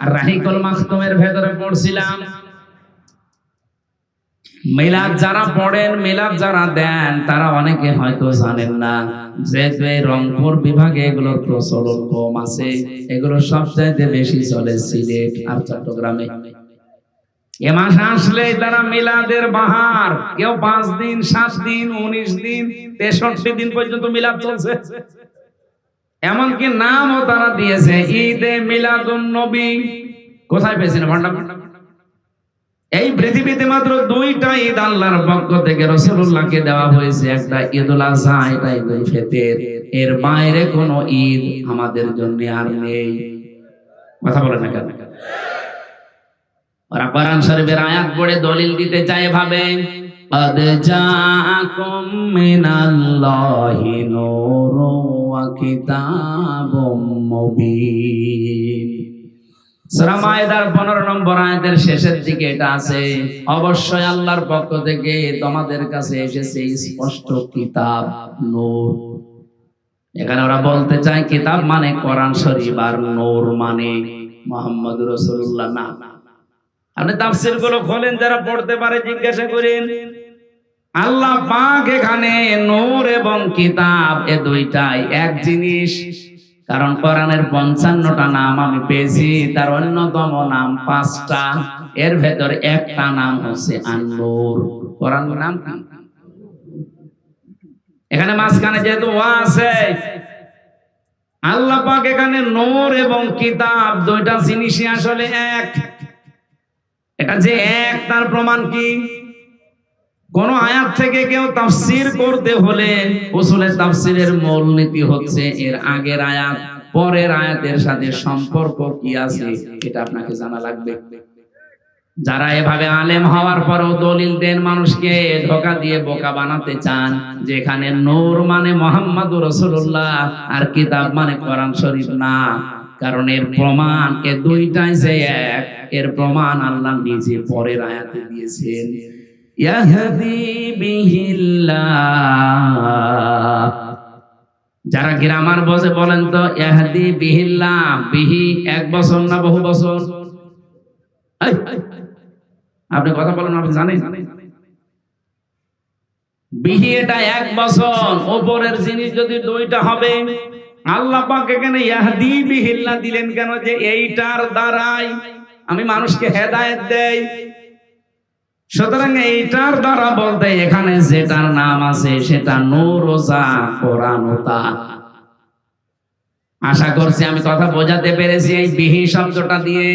আর রাহিকুল মাখতুমের ভেতরে পড়ছিলাম। যারা পড়েন, মিলাদ যারা দেন, তারা অনেকে হয়তো জানেন না, যেহেতু এই রংপুর বিভাগে এগুলোর প্রচলন কম আছে, এগুলো সবচাইতে বেশি চলে সিলেট আর চট্টগ্রামে। এ মাসে আসলে তারা মিলাদের বাহার। কেউ পাঁচ দিন, সাত দিন, উনিশ দিন, তেষট্টি দিন পর্যন্ত মিলাদ চলছে। এমনকি নামও তারা দিয়েছে ঈদে মিলাদুন নবী কোথায় পেয়েছেন ভণ্ডা এই পৃথিবীতে মাত্র দুইটা ঈদ আল্লাহর পক্ষ থেকে রসুল্লাহকে দেওয়া হয়েছে একটা ঈদুল আজহা এটা ঈদুল ফিতর এর বাইরে কোনো ঈদ আমাদের জন্য আর নেই কথা বলে না কেন ওরা কোরআন শরীফের আয়াত পড়ে দলিল দিতে চায় ভাবে قد جاءكم من الله نور وكتاب مبين সূরা মায়েদার 15 নম্বর আয়াতের শেষের দিকে এটা আছে অবশ্যই আল্লাহর পক্ষ থেকে তোমাদের কাছে এসেছে স্পষ্ট কিতাব নূর এখানে ওরা বলতে চায় কিতাব মানে কোরআন শরীফ আর নূর মানে মোহাম্মদ রাসূলুল্লাহ না আপনি তাফসীর গুলো খোলেন যারা পড়তে পারে জিজ্ঞাসা করেন আল্লাহ পাক এখানে নূর এবং কিতাব এ দুইটাই এক জিনিস। কারণ কোরআনের পঞ্চান্নটা নাম আমি পেয়েছি, তার অন্যতম নাম পাঁচটা। এর ভেতর একটা নাম হচ্ছে আন্নুর। কোরআন নাম এখানে মাঝখানে যেহেতু ওয়া আছে, আল্লাহ পাক এখানে নূর এবং কিতাব দুইটা জিনিসই আসলে এক। এটা যে এক, তার প্রমাণ কি? কোন আয়াত থেকে কেউ তাফসির করতে হলে উসুলের তাফসিরের মূল নীতি হচ্ছে এর আগের আয়াত, পরের আয়াতের সাথে সম্পর্ক কি আছে এটা আপনাকে জানা লাগবে। যারা এভাবে আলেম হওয়ার পরও দলিল দেন মানুষকে, ধোকা দিয়ে বোকা বানাতে চান, যেখানে নূর মানে মোহাম্মদ রসুল্লাহ আর কিতাব মানে কোরআন শরীফ না, কারণ এর প্রমাণ এ দুইটাই যে এক, এর প্রমাণ আল্লাহ নিজে পরের আয়াতে দিয়েছেন। যারা গ্রামার বসে বলেন তো, ইয়াহদি বিহিল্লাহ, বিহি এক বছর না বহু বছর? আপনি কথা বলেন, আপনি জানেন? বিহি এটা এক বছর, ওপরের জিনিস যদি দুইটা হবে, আল্লাহ পাক ইয়াহদি দিলেন কেন যে এইটার দ্বারাই আমি মানুষকে হেদায়েত দেই? সুতরাং এইটার দ্বারা বলতে এখানে যেটার নাম আছে সেটা নূর ওজা কোরআন ওতা আশা করছি আমি কথা বোঝাতে পেরেছি এই বিহি শব্দটা দিয়ে।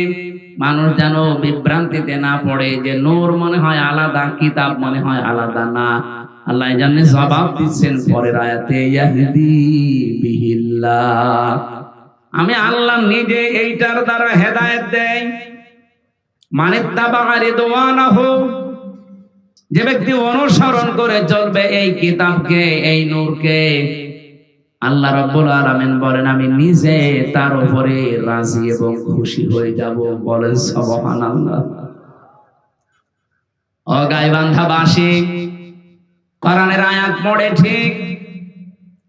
মানুষ যেন বিভ্রান্তিতে না পড়ে যে নূর মনে হয় আলাদা, কিতাব মনে হয় আলাদা না। আল্লাহ জানে জবাব দিচ্ছেন পরের আয়াতে, ইয়াহদি বিহিল্লাহ। আমি আল্লাহ নিজে এইটার দ্বারা হেদায়েত দেয় মানে তাবাগারি দোয়ানা হোক যে ব্যক্তি অনুসরণ করে চলবে এই কিতাবকে, এই নূরকে, আল্লাহ রাব্বুল আলামিন বলেন, আমি নিজে তার উপরে রাজি এবং খুশি হয়ে যাব। বলেন, সুবহানাল্লাহ। ও গাইবান্ধাবাসী, কোরআনের আয়াত পড়ে ঠিক,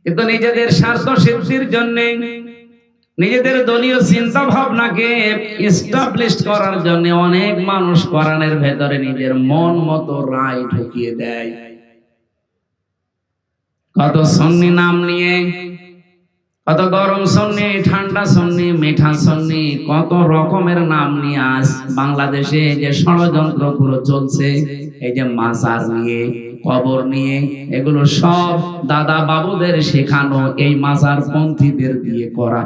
কিন্তু নিজেদের স্বার্থ সিদ্ধির জন্য নিজেদের দলীয় চিন্তা ভাবনাকে এস্টাবলিশ করার জন্য অনেক মানুষ কোরআনের ভেতরে নিজের মন মতো রায় ঢুকিয়ে দেয়। কত সন্নি নাম নিয়ে, কত গরম সন্নি, ঠান্ডা সন্নি, মিঠা সন্নি, কত রকমের নাম নিয়ে আজ বাংলাদেশে যে ষড়যন্ত্র পুরো চলছে, এই যে মাজার নিয়ে, কবর নিয়ে, এগুলো সব দাদা বাবুদের শেখানো এই মাজার পন্থীদের দিয়ে করা।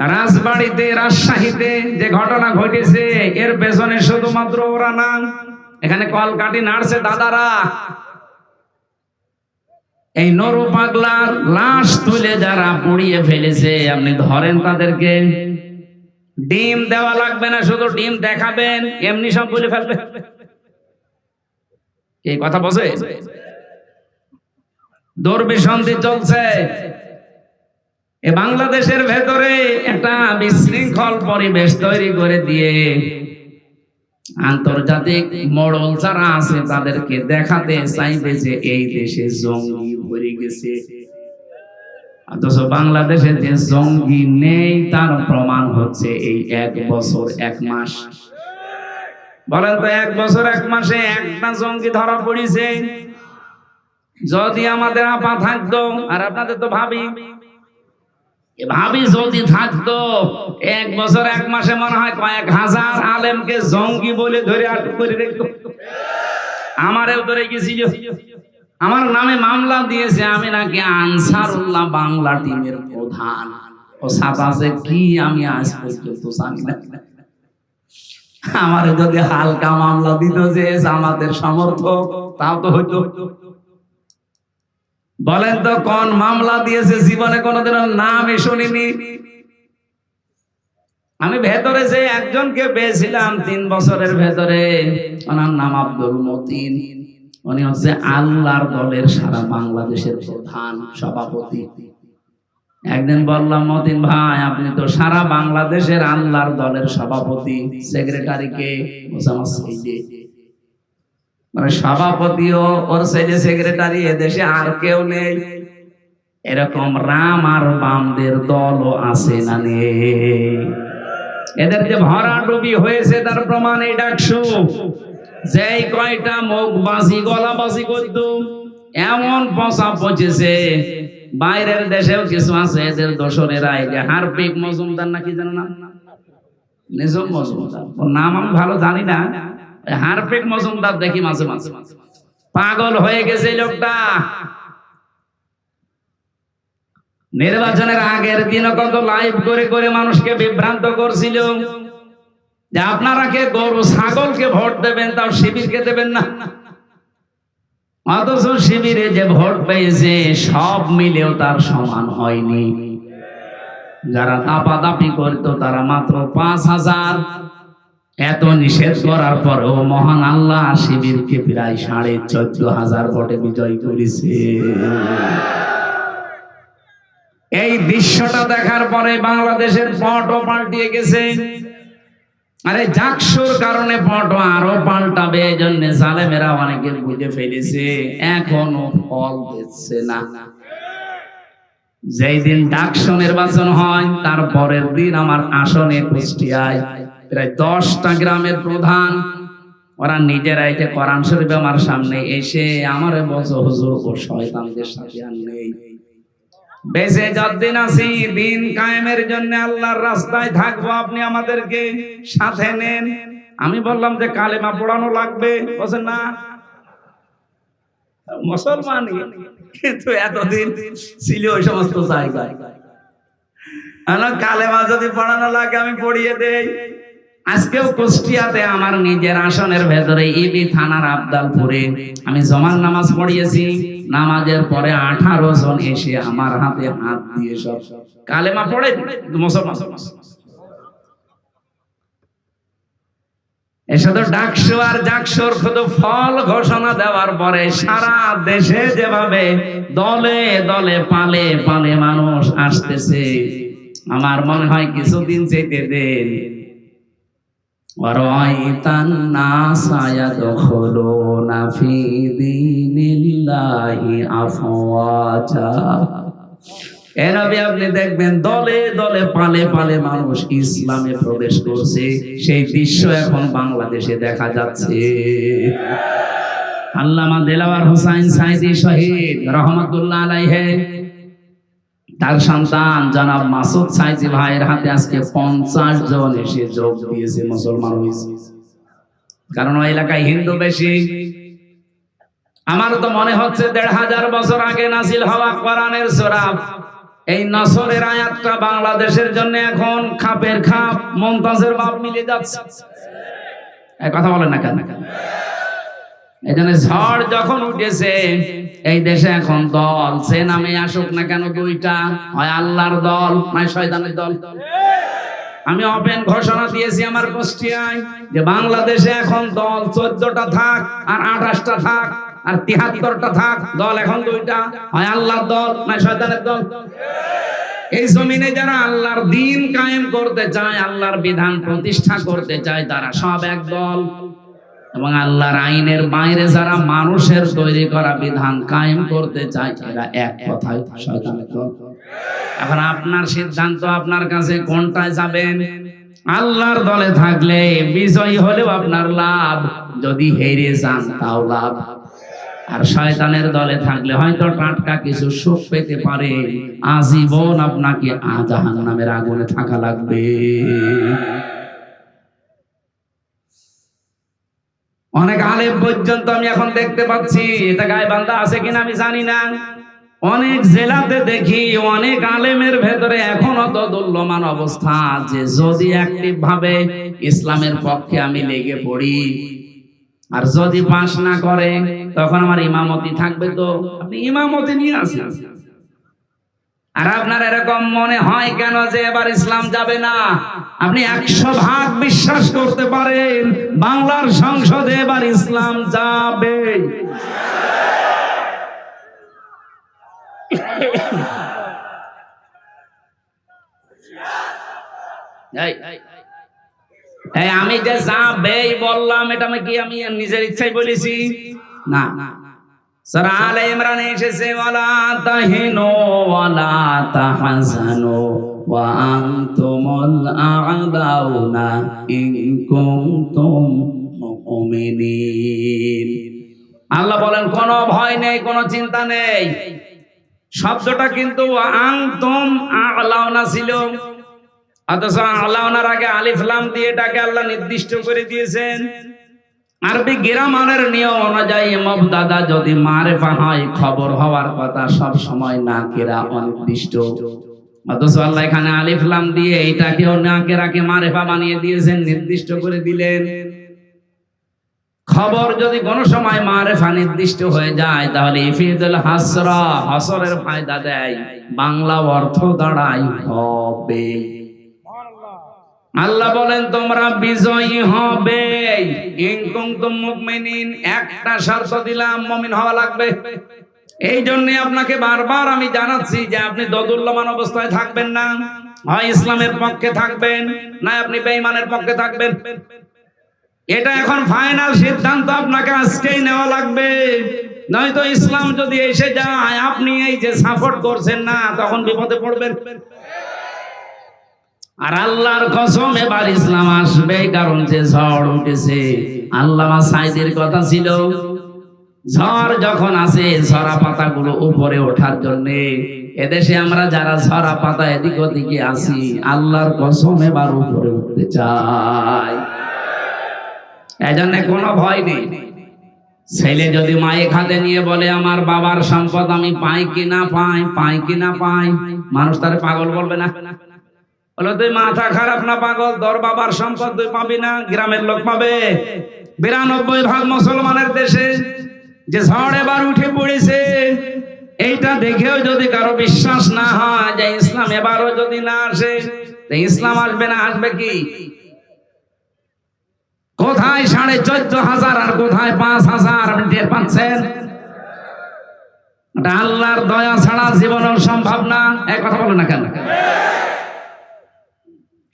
রাজবাড়িতে, রাজশাহীতে যে ঘটনা ঘটেছে, এর পেছনে শুধুমাত্র ওরা না, এখানে কলকাটি নাড়ছে দাদারা। এই নরু পাগলার লাশ তুলে যারা পুড়িয়ে ফেলেছে, আপনি ধরেন তাদেরকে। ডিম দেওয়া লাগবে না, শুধু ডিম দেখাবেন, এমনি সব বলে ফেলবে। এই কথা বসে দুর্বিসন্ধি চলছে। এ বাংলাদেশের ভেতরে একটা বিশৃঙ্খল পরিবেশ তৈরি করে দিয়ে আন্তর্জাতিক মডল যারা আছে তাদেরকে দেখাতে চাইবে যে এই দেশে জঙ্গি ভরে গেছে। অথচ বাংলাদেশে যে জঙ্গি নেই, তার প্রমাণ হচ্ছে এই এক বছর, এক মাস। বলেন তো, এক বছর, এক মাসে একটা জঙ্গি ধরা পড়িছে। যদি আমাদের আপা থাকতো, আর আপনাদের তো ভাবি ভাবি যদি থাকতো, এক বছর, এক মাসে মনে হয় কয়েক হাজার আলেমকে জঙ্গি বলে ধরে আটক করে রেখো আমারেও ধরে গেছিল। আমার নামে মামলা দিয়েছে, আমি নাকি আনসারুল্লাহ বাংলা টিমের প্রধান। ও সাতাশে কি আমি আজ পর্যন্ত জানি না। আমারে যদি হালকা মামলা দিত যে, আমাদের সমর্থক, তাও তো হইতো। বলেন তো কোন মামলা দিয়েছে জীবনে কোনোদিন নামই শুনিনি? আমি ভেতরে যে একজনকে পেয়েছিলাম তিন বছরের ভেতরে ওনার নাম আব্দুল মতিন। উনি হচ্ছে আল্লাহর দলের সারা বাংলাদেশের প্রধান সভাপতি। একদিন বললাম মতিন ভাই আপনি তো সারা বাংলাদেশের আল্লাহর দলের সভাপতি সেক্রেটারি কে? বলছে, আমার ছেলে। মানে সভাপতিও ওর ছেলে সেক্রেটারি এদেশে আর কেউ নেই। এরকম রাম আর বামদের দলও আছে না নেই। এদের যে ভরাডুবি হয়েছে, তার প্রমাণ এই ডাকসু। যেই কয়টা মুখ বাসি গলা বাসি করত, এমন পচা পচেছে। বাইরের দেশেও কিছু আছে, এদের দোসরেরা এই যে হারপিক মজুমদার নাকি জানো না? নিজম মজুমদার। ওর নাম আমি ভালো জানি না। ওই হারপিক মজুমদার দেখি মাঝে মাঝে। পাগল হয়ে গেছে লোকটা। নির্বাচনের আগের দিন কত লাইভ করে করে মানুষকে বিভ্রান্ত করছিল। যে আপনারা কে গরু ছাগলকে ভোট দেবেন, তাও শিবিরকে দেবেন না। অথচ শিবিরে যে ভোট পেয়েছে, সব মিলেও তার সমান হয়নি। যারা দাপাদাপি করতো, তারা মাত্র পাঁচ হাজার। এত নিষেধ করার পরেও মহান আল্লাহ শিবিরকে প্রায় সাড়ে চোদ্দ হাজার ভোটে বিজয় করেছে। এই দৃশ্যটা দেখার পরে বাংলাদেশের পটও পাল্টিয়ে গেছে। আরে জাকসুর কারণে পট আরও পাল্টাবে এই জন্য জালেমেরা অনেকে বুঝে ফেলেছে, এখনও ফল দিচ্ছে না। যেই দিন ডাকসু নির্বাচন হয় তার পরের দিন আমার আসনে কুষ্টিয়ায় প্রায় দশটা গ্রামের প্রধান। ওরা নিজেরাই যে কোরআন শরীফ আমার সামনে এসে আমার বলছে, হুজুর, ও শয়তানদের সাথে আর নেই। বেঁচে যতদিন আছি, দিন কায়েমের জন্য আল্লাহর রাস্তায় থাকব, আপনি আমাদেরকে সাথে নেন। আমি বললাম যে কালেমা পড়ানো লাগবে। বলছেন না, মুসলমান কিন্তু এতদিন ছিল ওই সমস্ত জায়গায়। কালেমা যদি পড়ানো লাগে, আমি পড়িয়ে দেই। আজকেও কুষ্টিয়াতে আমার নিজের আসনের ভেতরে ইবি থানার আবদালপুরে আমি জমান নামাজ পড়িয়েছি। নামাজের পরে আঠারো জন এসে আমার হাতে হাত দিয়ে সব কালেমা পড়ে মুসলমান। এসে তো ডাকসু আর জাকসুর শুধু ফল ঘোষণা দেওয়ার পরে সারা দেশে যেভাবে দলে দলে পালে পালে মানুষ আসতেছে, আমার মনে হয় কিছুদিন যেতে দেন ورأيت الناس يدخلون في دين الله أفواجا এ নবী আপনি দেখবেন দলে দলে পালে পালে মানুষ ইসলামে প্রবেশ করছে সেই দৃশ্য এখন বাংলাদেশে দেখা যাচ্ছে আল্লামা দেলাওয়ার হোসাইন সাইদি শহীদ রহমতুল্লাহ আলাইহে তার সন্তান জনাব মাসুদ সাইজি ভাইয়ের হাতে আজকে পঞ্চাশ জন এসে যোগ দিয়েছে মুসলমান হয়েছে। কারণ ওই এলাকায় হিন্দু বেশি। আমার তো মনে হচ্ছে দেড় হাজার বছর আগে নাসিল হওয়া কোরআনের সোরাব এই নসরের আয়াতটা বাংলাদেশের জন্য এখন খাপের খাপ, মমতাজের বাপ মিলে যাচ্ছে। কথা বলেন না কেন? এই জন্য ঝড় যখন উঠেছে, এই দেশে এখন দল, সে নামে আসুক না কেন দুইটা হয় আল্লাহর দল, নয় শয়তানের দল? আমি ওপেন ঘোষণা দিয়েছি আমার কুষ্টিয়ায় যে বাংলাদেশে এখন দল চোদ্দটা থাক, আর আঠাশটা থাক, আর তিহাত্তরটা থাক, দল এখন দুইটা। হয় আল্লাহর দল, নয় শয়তানের দল? এই জমিনে যারা আল্লাহর দিন কায়েম করতে চায়, আল্লাহর বিধান প্রতিষ্ঠা করতে চায়, তারা সব এক দল। এবং আল্লাহর আইনের বাইরে যারা মানুষের তৈরি করা বিধান কায়েম করতে চায়, এরা এক কথায় শয়তানের দল এখন আপনার সিদ্ধান্ত আপনার কাছে কোনটায় যাবেন আল্লাহর দলে থাকলে বিজয়ী হলেও আপনার লাভ, যদি হেরে যান তাও লাভ। আর শয়তানের দলে থাকলে হয়তো টাটকা কিছু সুখ পেতে পারে, আজীবন আপনাকে আজাহান নামের আগুনে থাকা লাগবে। অনেক আলেম পর্যন্ত আমি এখন দেখতে পাচ্ছি, এটা গায়ে বান্ধা আছে কিনা আমি জানি না। অনেক জেলাতে দেখি, অনেক আলেমের ভেতরে এখনও তো দুর্লমান অবস্থা যে যদি অ্যাক্টিভ ভাবে ইসলামের পক্ষে আমি লেগে পড়ি, আর যদি পাশ না করে, তখন আমার ইমামতি থাকবে তো। আপনি ইমামতি নিয়ে আসেন। আর আপনার এরকম মনে হয় কেন যে এবার ইসলাম যাবে না? আপনি একশো ভাগ বিশ্বাস করতে পারেন, বাংলার সংসদে এবার ইসলাম যাবে। আমি যে যাবেই বললাম, এটা আমি কি আমি নিজের ইচ্ছাই বলেছি? না না। আলে ইমরানে এসেছে, ওয়ালা আল্লাহ বলেন, কোনো ভয় নেই, কোনো চিন্তা নেই। শব্দটা কিন্তু আ'লাউনা ছিল। আগে আলিফলাম দিয়ে এটাকে আল্লাহ নির্দিষ্ট করে দিয়েছেন। আরবি গ্রামারের নিয়ম অনুযায়ী মবদাদা যদি মারেফা হয়, খবর হওয়ার কথা সব সময় না কেরা অনির্দিষ্ট। অথচ আল্লাহ এখানে আলিফ লাম দিয়ে এটাকেও না কেরাকে মারেফা বানিয়ে দিয়েছেন, নির্দিষ্ট করে দিলেন। খবর যদি কোনো সময় মারেফা নির্দিষ্ট হয়ে যায়, তাহলে ইফিদুল হাসরা, হাসরের ফায়দা দেয়। বাংলা অর্থ দাঁড়াই হবে। আল্লাহ বলেন, তোমরা বিজয়ী হবে। একটা শর্ত দিলাম, মুমিন হওয়া লাগবে। এই জন্য আপনাকে বারবার আমি জানাচ্ছি যে আপনি দদুল্যমান অবস্থায় থাকবেন না। হয় ইসলামের পক্ষে থাকবেন, না আপনি বেঈমানের পক্ষে থাকবেন। এটা এখন ফাইনাল সিদ্ধান্ত, আপনাকে আজকেই নেওয়া লাগবে। নয়তো ইসলাম যদি এসে যায়, আপনি এই যে সাপোর্ট করছেন না, তখন বিপদে পড়বেন। আর আল্লাহর কসম, এবার ইসলাম আসবে, কারণ যে ঝড় উঠেছে। আল্লামা সাইদের কথা ছিল, ঝড় যখন আসে, ঝরা পাতাগুলো উপরে ওঠার জন্য, এদেশে আমরা যারা ঝরা পাতা এদিক ওদিকে আসি, আল্লাহর কসম এবার উপরে উঠতে চাই। এজন্য কোনো ভয় নেই। ছেলে যদি মায়ে খাতে নিয়ে বলে, আমার বাবার সম্পদ আমি পাই কিনা, পাই পাই কি না পাই। মানুষ তার পাগল বলবে না। বলো, তুই মাথা খারাপ না, পাগল? দর বাবার সম্পদ তুই পাবি না, গ্রামের লোক পাবে। বিরানব্বই ভাগ মুসলমানের দেশে যে ঝড় এবার উঠে পড়েছে, এইটা দেখেও যদি কারও বিশ্বাস না হয় যে ইসলাম এবারও যদি না আসে ইসলাম আসবে না, আসবে কি? কোথায় সাড়ে চোদ্দ হাজার আর কোথায় পাঁচ হাজার? আপনি টের পাচ্ছেন? আল্লাহর দয়া ছাড়া জীবনের সম্ভব না। এক কথা বলো না কেন?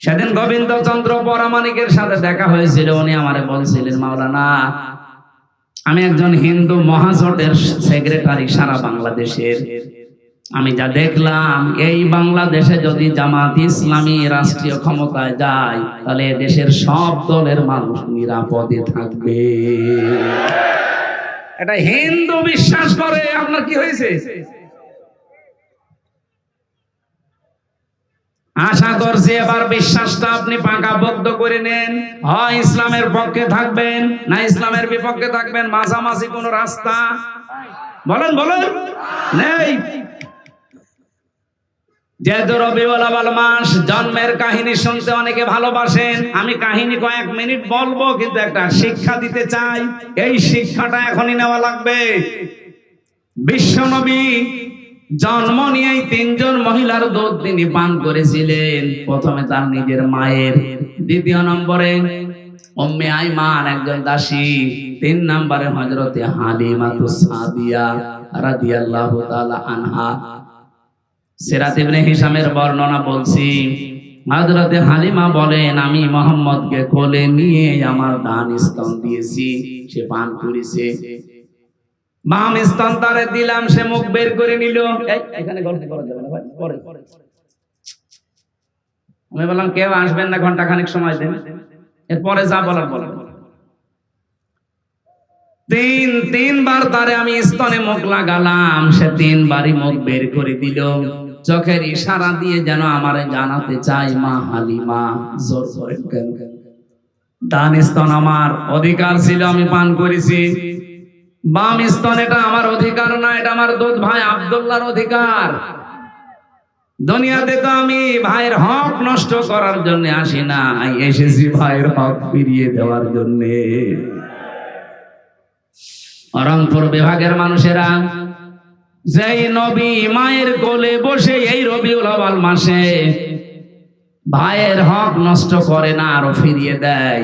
সেদিন গোবিন্দ চন্দ্র পরামানিকের সাথে দেখা হয়েছিল উনি আমারে বলছিলেন মাওলানা আমি একজন হিন্দু মহাজোটের সেক্রেটারি সারা বাংলাদেশের। আমি যা দেখলাম এই বাংলাদেশে যদি জামাত ইসলামী রাষ্ট্রীয় ক্ষমতায় যায় তাহলে দেশের সব দলের মানুষ নিরাপদে থাকবে। এটা হিন্দু বিশ্বাস করে আপনার কি হয়েছে? আশা করছি এবার বিশ্বাসটা আপনি পাকাপোক্ত করে নেন। হয় ইসলামের পক্ষে থাকবেন, না ইসলামের বিপক্ষে থাকবেন, মাঝামাঝি কোন রাস্তা। বলেন বলেন। নেই। যেহেতু রবিউল আওয়াল মাস, জন্মের কাহিনী শুনতে অনেকে ভালোবাসেন। আমি কাহিনী কয়েক মিনিট বলব, কিন্তু একটা শিক্ষা দিতে চাই। এই শিক্ষাটা এখনই নেওয়া লাগবে। বিশ্বনবী জন্ম নিয়েই তিনজন মহিলার দুধ তিনি পান করেছিলেন। প্রথমে তার নিজের মায়ের, দ্বিতীয় নম্বরে উম্মে আইমান একজন দাসী, তিন নম্বরে হালিমাতু সাদিয়া তাআলা আনহা। সিরাত ইবনে বর্ণনা বলছি, হযরতে হালিমা বলেন, আমি মোহাম্মদকে কোলে নিয়ে আমার ডান স্তন দিয়েছি, সে পান করেছে। বাম স্তন তারে দিলাম, সে মুখ বের করে নিল। এখানে গল্প করা যাবে না, ভাই, পরে। আমি বললাম, কেউ আসবেন না ঘণ্টা খানিক সময় দেন। এরপরে যা বলার বলেন তিন, তিনবার তারে আমি স্তনে মুখ লাগালাম, সে তিনবারই মুখ বের করে দিল। চোখের ইশারা দিয়ে যেন আমারে জানাতে চাই মা হালিমা, জোর কেন? ডান স্তন আমার, অধিকার ছিল, আমি পান করেছি। বাম স্তন, এটা আমার অধিকার না, এটা আমার দুধ ভাই আব্দুল্লাহর অধিকার। দুনিয়াতে তো আমি ভাইয়ের হক নষ্ট করার জন্য আসি না এসেছি ভাইয়ের হক ফিরিয়ে দেওয়ার জন্যে। রংপুর বিভাগের মানুষেরা, যেই নবী মায়ের কোলে বসে এই রবিউল আওয়াল মাসে ভাইয়ের হক নষ্ট করে না, আরও ফিরিয়ে দেয়।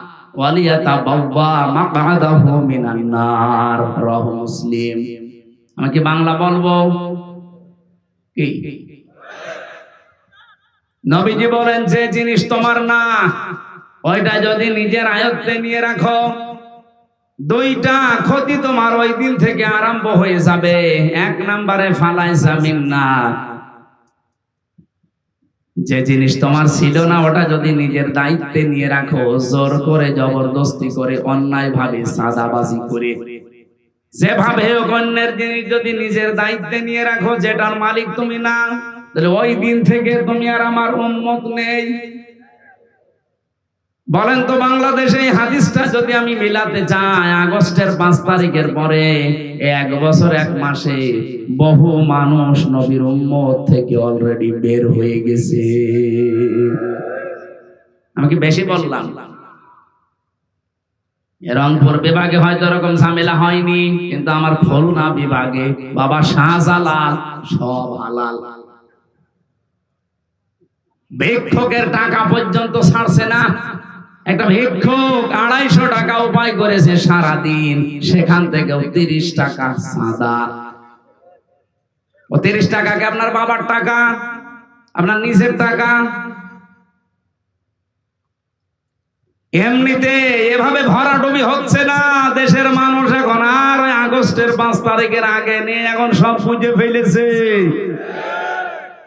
মুসলিম। বাংলা বলব? নবীজি বলেন, যে জিনিস তোমার না, ওইটা যদি নিজের আয়ত্তে নিয়ে রাখো, দুইটা ক্ষতি তোমার ওই দিন থেকে আরম্ভ হয়ে যাবে। এক নম্বরে ফালাইসা না যে জিনিস তোমার ছিল না, ওটা যদি নিজের দায়িত্বে নিয়ে রাখো, জোর করে, জবরদস্তি করে, অন্যায় ভাবে, সাদাবাজি করে। যেভাবে অন্যের জিনিস যদি নিজের দায়িত্বে নিয়ে রাখো, যেটার মালিক তুমি না, তাহলে ওই দিন থেকে তুমি আর আমার উন্মত নেই। বলেন তো বাংলাদেশে এই হাদিসটা যদি আমি মিলাতে চাই আগস্টের পাঁচ তারিখের পরে এক বছর, এক মাসে বহু মানুষ নবীর উম্মত থেকে অলরেডি বের হয়ে গেছে। আমি কি বেশি বললাম? রংপুর বিভাগে হয়তো এরকম ঝামেলা হয়নি, কিন্তু আমার খুলনা বিভাগে বাবা শাহজালাল সব হালাল। ভিক্ষকের টাকা পর্যন্ত ছাড়ছে না। একটা ভিক্ষুক আড়াইশো টাকা উপায় করেছে সারা দিন সেখান থেকে তিরিশ টাকা সাদা। ও তিরিশ টাকাকে আপনার বাবার টাকা? আপনার নিজের টাকা? এমনিতে এভাবে ভরাডুবি হচ্ছে না। দেশের মানুষ এখন আর আগস্টের পাঁচ তারিখের আগে নিয়ে এখন সব বুঝে ফেলেছে।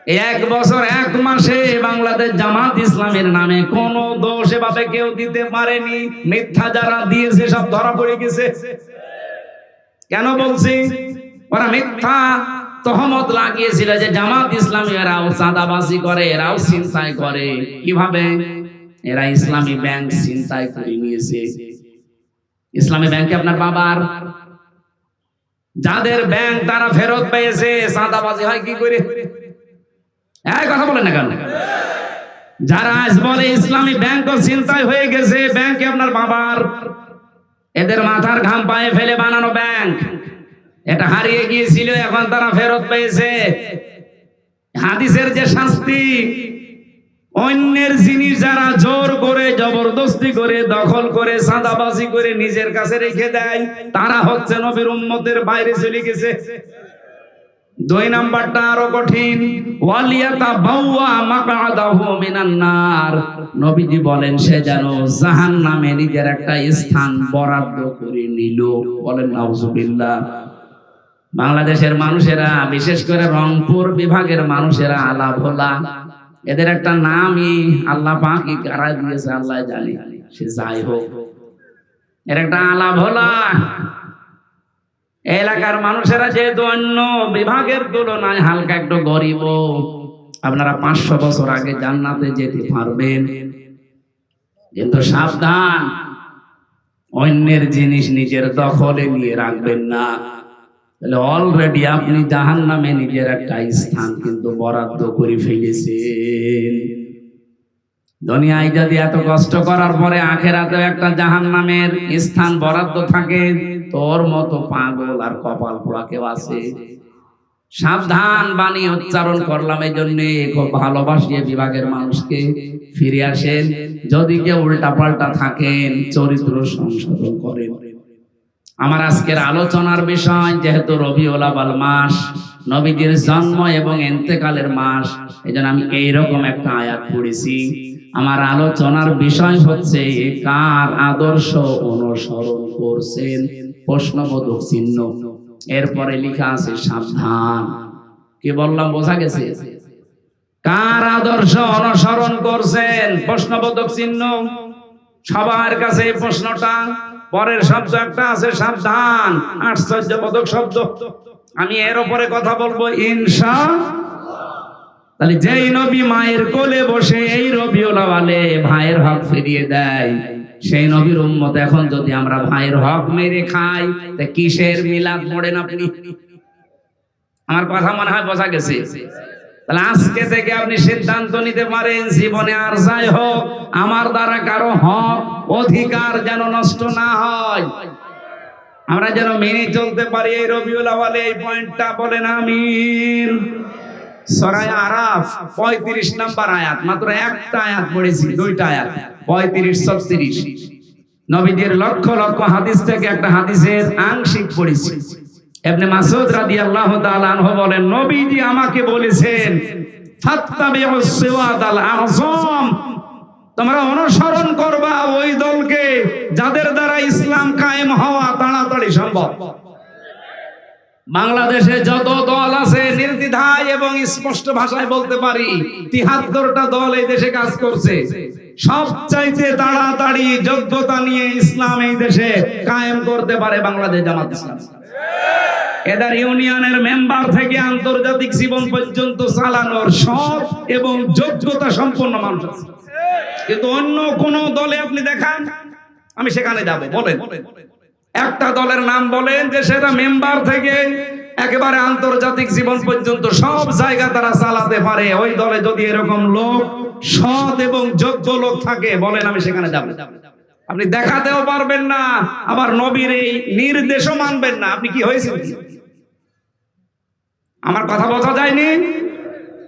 এক বছর, এক মাসে বাংলাদেশ জামাত ইসলামের নামে কোন দোষ এভাবে কেউ দিতে পারেনি। মিথ্যা যারা দিয়েছে, সব ধরা পড়ে গেছে। কেন বলছি? ওরা মিথ্যা তহমত লাগিয়েছিল যে জামাত ইসলামী এরাও চাঁদাবাজি করে, এরাও চিন্তায় করে। কীভাবে? এরা ইসলামী ব্যাংক চিন্তায় করে নিয়েছে। ইসলামী ব্যাংকে আপনার বাবার? যাদের ব্যাংক তারা ফেরত পেয়েছে, চাঁদাবাজি হয় কি করে? এই কথা বলেন না কেন? যারা আজ বলে ইসলামী ব্যাংক চিন্তায় হয়ে গেছে, ব্যাংকে আপনার বাবার, এদের মাথার ঘাম পায়ে ফেলে বানানো ব্যাংক। এটা হারিয়ে গিয়েছিল, এখন তারা ফেরত পেয়েছে। হাদিসের যে শাস্তি, অন্যের জিনিস যারা জোর করে, জবরদস্তি করে, দখল করে, সাদাবাজি করে নিজের কাছে রেখে দেয়, তারা হচ্ছে নবীর উম্মতের বাইরে চলে গেছে। দুই নাম্বারটা আরও কঠিন। ওয়ালিয়াতা বাউয়া মাকআদাহু মিনান নার। নবীজি বলেন, সে যেন জাহান্নামে নিজের একটা স্থান বরাদ্দ করে নিল। বলেন, নাউজুবিল্লাহ। বাংলাদেশের মানুষেরা, বিশেষ করে রংপুর বিভাগের মানুষেরা আলা ভোলা এদের একটা নামই আল্লাহ পাকি কারা দিয়েছে, আল্লাহ জানি। সে যাই হোক। এর একটা আলা ভোলা এলাকার মানুষেরা যেহেতু অন্য বিভাগের তুলনায় হালকা একটু গরিব, আপনারা পাঁচশো বছর আগে জান্নাতে যেতে পারবেন। কিন্তু সাবধান, অন্যের জিনিস নিজের দখলে নিয়ে রাখবেন না। তাহলে অলরেডি আপনি জাহান নামে নিজের একটা স্থান কিন্তু বরাদ্দ করে ফেলেছেন। দুনিয়ায় যদি এত কষ্ট করার পরে আখেরাতেও একটা জাহান নামের স্থান বরাদ্দ থাকে তোর মতো পাগল আর কপাল পোড়া কেউ আছে? সাবধান বাণী উচ্চারণ করলাম এই জন্য খুব ভালোবাসিয়ে বিভাগের মানুষকে। ফিরে আসেন, যদি কেউ উল্টা পাল্টা থাকেন, চরিত্র সংশোধন করেন। আমার আজকের আলোচনার বিষয়, যেহেতু রবিউল আবাল মাস, নবীজির জন্ম এবং এন্তেকালের মাস এই জন্য আমি এইরকম একটা আয়াত পড়েছি। আমার আলোচনার বিষয় হচ্ছে, কার আদর্শ অনুসরণ করছেন? প্রশ্নবোধক চিহ্ন। এরপরে লেখা আছে সাবধান। কি বললাম, বোঝা গেছে? কার আদর্শ অনুসরণ করছেন? প্রশ্নবোধক চিহ্ন। সবার কাছে এই প্রশ্নটা। পরের শব্দ একটা আছে, সাবধান। আশ্চর্যবোধক শব্দ। আমি এর উপরে কথা বলব ইনসা তাহলে যেই নবী মায়ের কোলে বসে, এই রবিওলাওয়ালে ভাইয়ের হক ফিরিয়ে দেয়। সেই নবীর উম্মত এখন যদি আমরা ভাইয়ের হক মেরে খাই, তা কিসের মিলাদ মোড়েন আপনি? আমার কথা মনে হয় বোঝা গেছে। তাহলে আজকে থেকে আপনি সিদ্ধান্ত নিতে পারেন, জীবনে আর যাই হোক, আমার দ্বারা কারও হক, অধিকার যেন নষ্ট না হয়। আমরা যেন মেনে চলতে পারি, এই রবিউল আওয়ালে এই পয়েন্টটা বলেন আমিন। সরাই আরাফ, পঁয়ত্রিশ নাম্বার আয়াত, মাত্র একটা আয়াত পড়েছি, দুইটা আয়াত, পঁয়ত্রিশ, ছত্রিশ। নবীদের লক্ষ লক্ষ হাদিস থেকে একটা হাদিসের আংশিক পড়েছি। এমনি মাসুদ রাদিয়াল্লাহু তাআলা আনহু বলেন, নবীজি আমাকে বলেছেন তোমরা অনুসরণ করবা ওই দলকে যাদের দ্বারা ইসলাম কায়েম হওয়া তাড়াতাড়ি সম্ভব। বাংলাদেশে যত দল আছে, নির্দ্বিধায় এবং স্পষ্ট ভাষায় বলতে পারি, তিহাত্তরটা দল এই দেশে কাজ করছে। সবচাইতে তাড়াতাড়ি যোগ্যতা নিয়ে ইসলাম এই দেশে কায়েম করতে পারে বাংলাদেশ জামাত ইসলাম। এদের ইউনিয়নের মেম্বার থেকে আন্তর্জাতিক জীবন পর্যন্ত চালানোর সব এবং যোগ্যতা সম্পন্ন মানুষ আছে। কিন্তু অন্য কোন দলে আপনি দেখান, আমি সেখানে যাব, বলেন। একটা দলের নাম বলেন যে সেটা মেম্বার থেকে একেবারে আন্তর্জাতিক জীবন পর্যন্ত সব জায়গা তারা চালাতে পারে। ওই দলে যদি এরকম লোক, সৎ এবং যোগ্য লোক থাকে, বলেন আমি সেখানে যাব। আপনি দেখাতেও পারবেন না, আবার নবীর এই নির্দেশও মানবেন না। আপনি কি হয়েছেন? আমার কথা বোঝা যায়নি?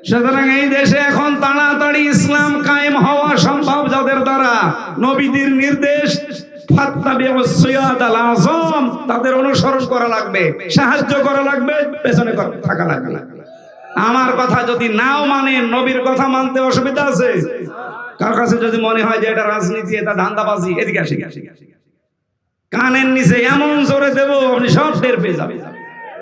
সুতরাং এই দেশে এখন তাড়াতাড়ি ইসলাম কায়েম হওয়া সম্ভব যাদের দ্বারা নবীদের নির্দেশ তাদের অনুসরণ করা লাগবে, সাহায্য করা লাগবে, পেছনে থাকা লাগবে। আমার কথা যদি নাও মানে নবীর কথা মানতে অসুবিধা আছে? কার কাছে যদি মনে হয় যে এটা রাজনীতি, এটা ধান্দাবাজি, এদিকে আসি। কানের নিচে এমন জোরে দেবো, আপনি সব টের পেয়ে যাবে